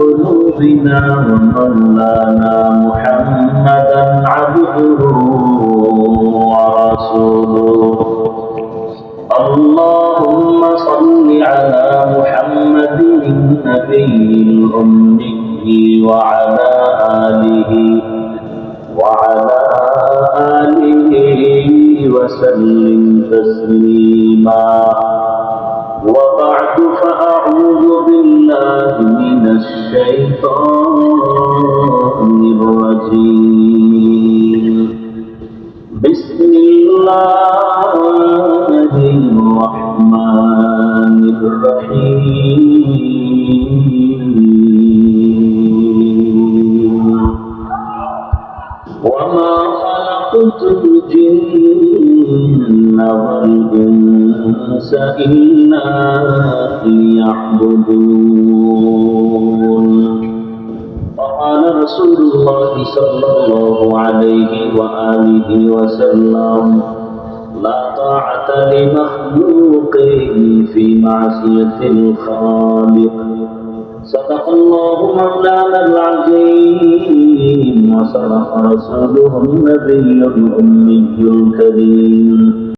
قلوبنا ومولانا محمدا عبده ورسوله. اللهم صل على محمد النبي الأمي وعلى آله وعلى آله وسلم تسليما. وبعد فأعوذ بالله الشيطان الرجيم بسم الله الرحمن الرحيم وما خلقت الجن والإنس إلا ليعبدون. وقال رسول الله صلى الله عليه وآله وسلم لا طاعة لمخلوق في معصية الخالق. صدق الله مولانا العظيم. وصدق رسوله النبي الأمي الكريم.